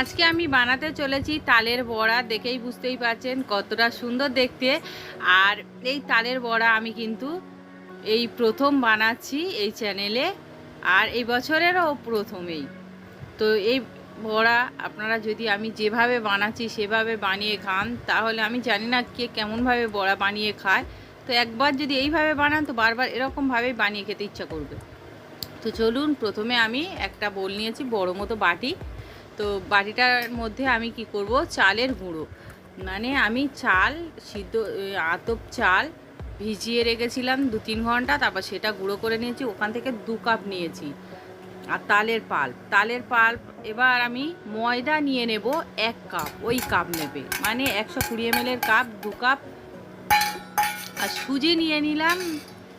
আজকে আমি বানাতে চলেছি তালের বড়া, দেখেই বুঝতেই পারছেন কতটা সুন্দর দেখতে। আর এই তালের বড়া আমি কিন্তু এই প্রথম বানাচ্ছি এই চ্যানেলে আর এই বছরেরও প্রথমেই। তো এই বড়া আপনারা যদি আমি যেভাবে বানাচ্ছি সেভাবে বানিয়ে খান, তাহলে আমি জানি না কে কেমনভাবে বড়া বানিয়ে খায়। তো একবার যদি এইভাবে বানান, তো বারবার এরকমভাবেই বানিয়ে খেতে ইচ্ছা করবে। তো চলুন প্রথমে আমি একটা বোল নিয়েছি, বড় মতো বাটি। তো বাটিটার মধ্যে আমি কি করব? চালের গুঁড়ো। মানে আমি চাল সিদ্ধ আতপ চাল ভিজিয়ে রেখেছিলাম দু তিন ঘণ্টা, তারপর সেটা গুঁড়ো করে নিয়েছি, ওখান থেকে দু কাপ নিয়েছি। আর তালের পাল্প। তালের পাল্প এবার আমি ময়দা নিয়ে নেব এক কাপ, ওই কাপ নেবে। মানে একশো কুড়ি এমএলের কাপ, দু কাপ। আর সুজি নিয়ে নিলাম,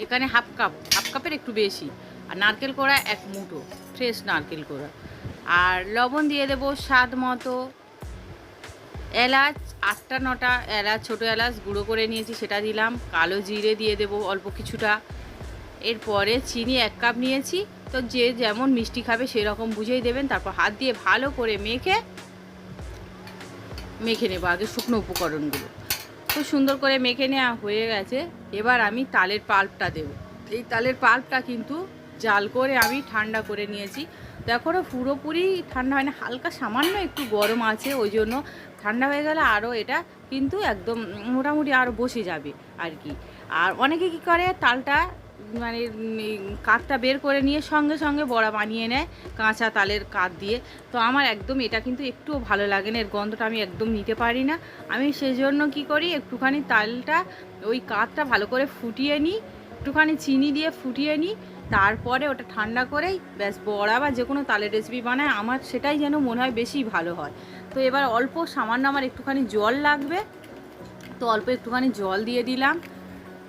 এখানে হাফ কাপ, হাফ কাপের একটু বেশি। আর নারকেল কোড়া এক মুঠো, ফ্রেশ নারকেল কোড়া। আর লবণ দিয়ে দেবো স্বাদ মতো। এলাচ, আটটা নটা এলাচ, ছোটো এলাচ গুঁড়ো করে নিয়েছি, সেটা দিলাম। কালো জিরে দিয়ে দেবো অল্প কিছুটা। এরপরে চিনি এক কাপ নিয়েছি। তো যে যেমন মিষ্টি খাবে সেরকম বুঝেই দেবেন। তারপর হাত দিয়ে ভালো করে মেখে মেখে নেব আগে শুকনো উপকরণগুলো। খুব সুন্দর করে মেখে নেওয়া হয়ে গেছে। এবার আমি তালের পাল্পটা দেব। এই তালের পাল্পটা কিন্তু জাল করে আমি ঠান্ডা করে নিয়েছি। দেখো পুরোপুরি ঠান্ডা হয় না হালকা সামান্য একটু গরম আছে, ওই জন্য ঠান্ডা হয়ে গেলে আরও এটা কিন্তু একদম মোটামুটি আরও বসে যাবে আর কি। আর অনেকে কি করে, তালটা মানে কাঠটা বের করে নিয়ে সঙ্গে সঙ্গে বড়া বানিয়ে নেয়, কাঁচা তালের কাঠ দিয়ে। তো আমার একদম এটা কিন্তু একটুও ভালো লাগে না, এর গন্ধটা আমি একদম নিতে পারি না। আমি সেজন্য কি করি, একটুখানি তালটা ওই কাঠটা ভালো করে ফুটিয়ে নিই, একটুখানি চিনি দিয়ে ফুটিয়ে নিই তারপরে ওটা ঠান্ডা করেই ব্যাস বড়া বা যে কোনো তালের রেসিপি বানায়, আমার সেটাই যেন মনে হয় বেশি ভালো হয়। তো এবার অল্প সামান্য আমার একটুখানি জল লাগবে। তো অল্প একটুখানি জল দিয়ে দিলাম।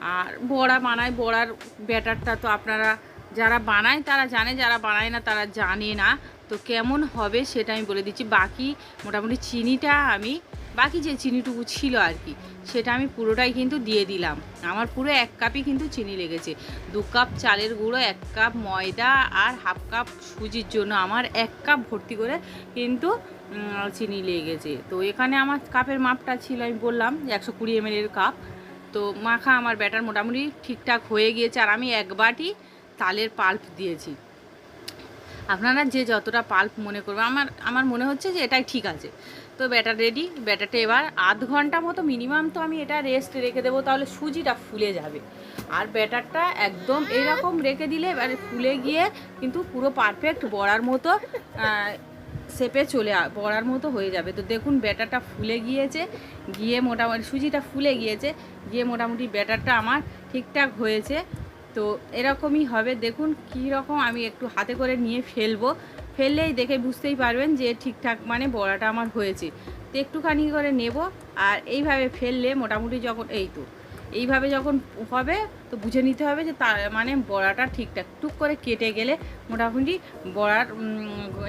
আর বড়া বানায়, বড়ার ব্যাটারটা তো আপনারা যারা বানায় তারা জানে, যারা বানায় না তারা জানে না। তো কেমন হবে সেটা আমি বলে দিচ্ছি। বাকি মোটামুটি চিনিটা আমি, বাকি যে চিনিটুকু ছিল আর কি, সেটা আমি পুরোটাই কিন্তু দিয়ে দিলাম। আমার পুরো এক কাপই কিন্তু চিনি লেগেছে। দু কাপ চালের গুঁড়ো, এক কাপ ময়দা আর হাফ কাপ সুজির জন্য আমার এক কাপ ভর্তি করে কিন্তু চিনি লেগেছে। তো এখানে আমার কাপের মাপটা ছিল, আমি বললাম একশো কুড়ি এমএলের কাপ। তো মাখা আমার ব্যাটার মোটামুটি ঠিকঠাক হয়ে গিয়েছে আর আমি এক বাটি তালের পাল্প দিয়েছি। আপনারা যে যতটা পাল্প মনে করবে, আমার আমার মনে হচ্ছে যে এটাই ঠিক আছে। তো ব্যাটার রেডি, ব্যাটারটা এবার আধ ঘণ্টা মতো মিনিমাম তো আমি এটা রেস্ট রেখে দেবো, তাহলে সুজিটা ফুলে যাবে। আর ব্যাটারটা একদম এইরকম রেখে দিলে এবারে ফুলে গিয়ে কিন্তু পুরো পারফেক্ট বড়ার মতো শেপে চলে বড়ার মতো হয়ে যাবে। তো দেখুন ব্যাটারটা ফুলে গিয়েছে, গিয়ে মোটামুটি সুজিটা ফুলে গিয়েছে, গিয়ে মোটামুটি ব্যাটারটা আমার ঠিকঠাক হয়েছে। তো এরকমই হবে। দেখুন কী রকম আমি একটু হাতে করে নিয়ে ফেলব। ফেললেই দেখে বুঝতেই পারবেন যে ঠিকঠাক মানে বড়াটা আমার হয়েছে। তো একটুখানি করে নেব আর এইভাবে ফেললে মোটামুটি যখন এই তো, এইভাবে যখন হবে তো বুঝে নিতে হবে যে তার মানে বড়াটা ঠিকঠাক, টুক করে কেটে গেলে মোটামুটি বড়ার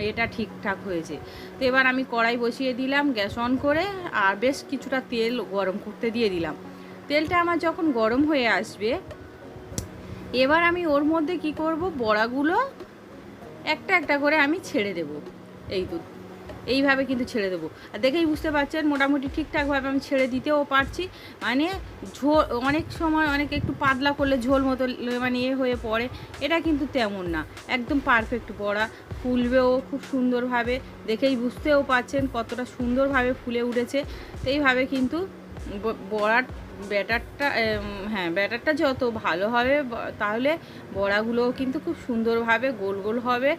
এটা ঠিকঠাক হয়েছে। তো এবার আমি কড়াই বসিয়ে দিলাম গ্যাস অন করে আর বেশ কিছুটা তেল গরম করতে দিয়ে দিলাম। তেলটা আমার যখন গরম হয়ে আসবে এবার আমি ওর মধ্যে কি করব? বড়াগুলো একটা একটা করে আমি ছেড়ে দেব। এই তো, এইভাবে কিন্তু ছেড়ে দেবো। আর দেখেই বুঝতে পারছেন, মোটামুটি ঠিকঠাকভাবে আমি ছেড়ে দিতেও পারছি। মানে ঝোল, অনেক সময় অনেক একটু পাতলা করলে ঝোল মতো মানে এ হয়ে পড়ে। এটা কিন্তু তেমন না। একদম পারফেক্ট বড়া, ফুলবেও খুব সুন্দরভাবে। দেখেই বুঝতেও পারছেন কতটা সুন্দরভাবে ফুলে উঠেছে। তো এইভাবে কিন্তু বড়ার ব্যাটারটা হ্যাঁ ব্যাটারটা যত ভালো হবে তাহলে বড়াগুলোও কিন্তু খুব সুন্দরভাবে গোল গোল হবে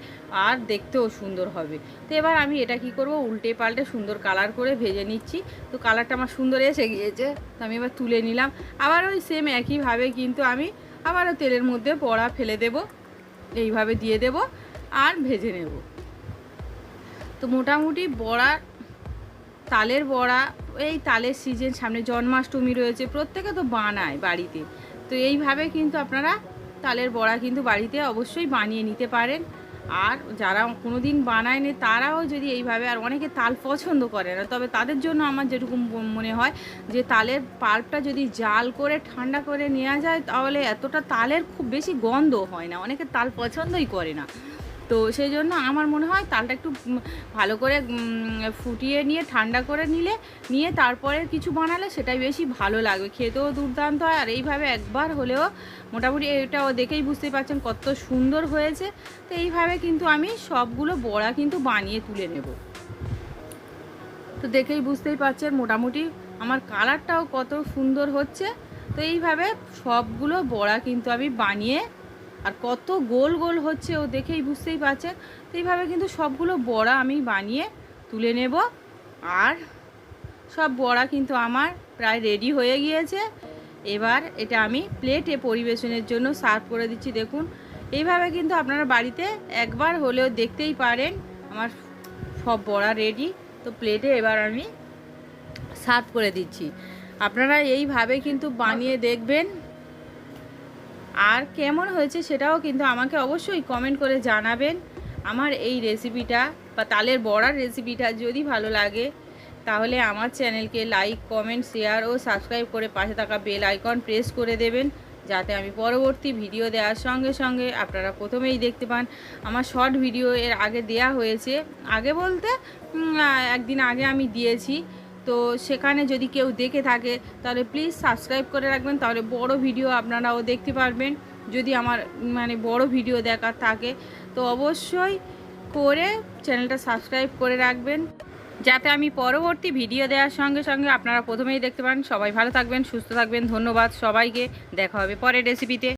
আর দেখতেও সুন্দর হবে। তো এবার আমি এটা কি করব, উল্টে পাল্টে সুন্দর কালার করে ভেজে নিচ্ছি। তো কালারটা আমার সুন্দর এসে গিয়েছে, তো আমি এবার তুলে নিলাম। আবার ওই সেম একইভাবে কিন্তু আমি আবারও তেলের মধ্যে বড়া ফেলে দেব, এইভাবে দিয়ে দেব আর ভেজে নেব। তো মোটামুটি বড়া তালের বড়া, এই তালের সিজন সামনে জন্মাষ্টমী রয়েছে, প্রত্যেকে তো বানায় বাড়িতে। তো এইভাবে কিন্তু আপনারা তালের বড়া কিন্তু বাড়িতে অবশ্যই বানিয়ে নিতে পারেন। আর যারা কোনো দিন বানায়নি, তারাও যদি এইভাবে, আর অনেকে তাল পছন্দ করে না, তবে তাদের জন্য আমার যেরকম মনে হয় যে তালের পাল্পটা যদি জাল করে, ঠান্ডা করে নেওয়া যায়, তাহলে এতটা তালের খুব বেশি গন্ধ হয় না। অনেকে তাল পছন্দই করে না। তো সেই জন্য আমার মনে হয় তালটা একটু ভালো করে ফুটিয়ে নিয়ে, ঠান্ডা করে নিলে, নিয়ে তারপরে কিছু বানালে সেটাই বেশি ভালো লাগবে। খেতেও দুর্দান্ত হয়, আর এইভাবে একবার হলেও মোটামুটি এটাও দেখেই বুঝতেই পারছেন কত সুন্দর হয়েছে। তো এইভাবে কিন্তু আমি সবগুলো বড়া কিন্তু বানিয়ে তুলে নেব। তো দেখেই বুঝতেই পারছেন মোটামুটি আমার কালারটাও কত সুন্দর হচ্ছে। তো এইভাবে সবগুলো বড়া কিন্তু আমি বানিয়ে আর কত গোল গোল হচ্ছে ও দেখেই বুঝতেই পারছেন। তো এইভাবে কিন্তু সবগুলো বড়া আমি বানিয়ে তুলে নেব। আর সব বড়া কিন্তু আমার প্রায় রেডি হয়ে গিয়েছে। এবার এটা আমি প্লেটে পরিবেশনের জন্য সার্ভ করে দিচ্ছি, দেখুন। এইভাবে কিন্তু আপনারা বাড়িতে একবার হলেও দেখতেই পারেন আমার সব বড়া রেডি। তো প্লেটে এবার আমি সার্ভ করে দিচ্ছি। আপনারা এইভাবে কিন্তু বানিয়ে দেখবেন। আর কেমন হয়েছে সেটাও কিন্তু আমাকে অবশ্যই কমেন্ট করে জানাবেন। আমার এই রেসিপিটা বা তালের বড়ার রেসিপিটা যদি ভালো লাগে, তাহলে আমার চ্যানেলকে লাইক কমেন্ট শেয়ার ও সাবস্ক্রাইব করে পাশে থাকা বেল আইকন প্রেস করে দেবেন, যাতে আমি পরবর্তী ভিডিও দেওয়ার সঙ্গে সঙ্গে আপনারা প্রথমেই দেখতে পান। আমার শর্ট ভিডিও এর আগে দেয়া হয়েছে। আগে বলতে একদিন আগে আমি দিয়েছি। তো সেখানে যদি কেউ দেখে থাকে, তাহলে প্লিজ সাবস্ক্রাইব করে রাখবেন, তাহলে বড় ভিডিও আপনারাও দেখতে পারবেন, যদি আমার মানে বড় ভিডিও দেখার থাকে। তো অবশ্যই করে চ্যানেলটা সাবস্ক্রাইব করে রাখবেন, যাতে আমি পরবর্তী ভিডিও দেওয়ার সঙ্গে সঙ্গে আপনারা প্রথমেই দেখতে পান সবাই ভালো থাকবেন, সুস্থ থাকবেন, ধন্যবাদ সবাইকে, দেখা হবে পরের রেসিপিতে